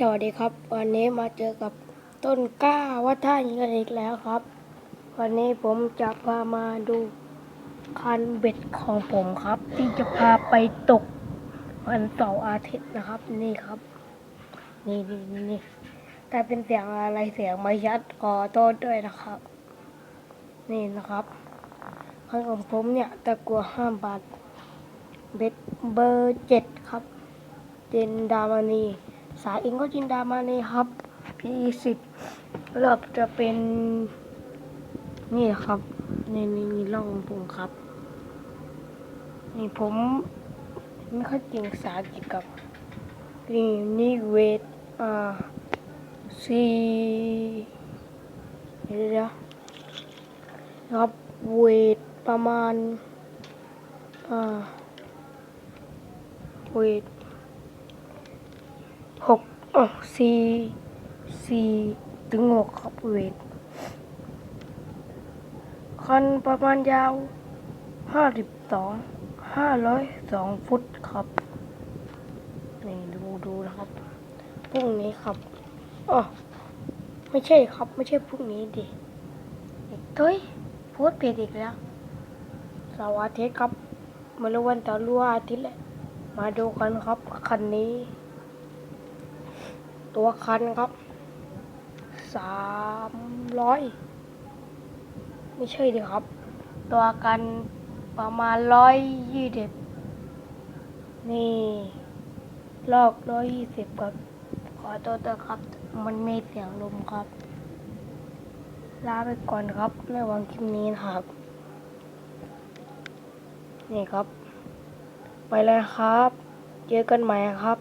สวัสดีครับ วันนี้มาเจอกับต้นกล้าวัฒนกันอีกแล้วครับ วันนี้ผมจะพามาดูคันเบ็ดของผมครับ ที่จะพาไปตกวันเสาร์อาทิตย์นะครับ นี่ครับ นี่นี่นี่นี่แต่เป็นเสียงอะไรเสียงไม่ชัดขอโทษด้วยนะครับ นี่นะครับคันของผมเนี่ยตะกัวห้าบาทเบ็ดเบอร์เจ็ดครับเจนดามานี สายเองก็จินดามานีครับพีสิบรอบจะเป็นนี่ครับนี่นี่นี่ร่องผมครับ นี่ผมไม่ค่อยเก่งภาษาอังกฤษกับนี่นี่เวทอ่าซีเดี๋ยวเดี๋ยวนะครับเวทประมาณอ่าเวท หกอ๋อสี่สี่ถึงหกครับเวทคันประมาณยาวห้าสิบสองห้าร้อยสองฟุตครับนี่ดูดูนะครับพรุ่งนี้ครับอ๋อไม่ใช่ครับไม่ใช่พรุ่งนี้ดิเฮ้ยโพสเพจอีกแล้วสาร์อาทิตย์ครับมารู้วันต่อรู้วาอาทิตย์แหละมาดูกันครับคันนี้ ตัวคันครับสามร้อยไม่ใช่ดิครับ ตัวกันประมาณร้อยยี่สิบนี่ลอกร้อยยี่สิบครับ ขอตัวตัวครับ มันมีเสียงลมครับ ลาไปก่อนครับในวันคลิปนี้นะครับ นี่ครับ ไปเลยครับ เจอกันใหม่ครับ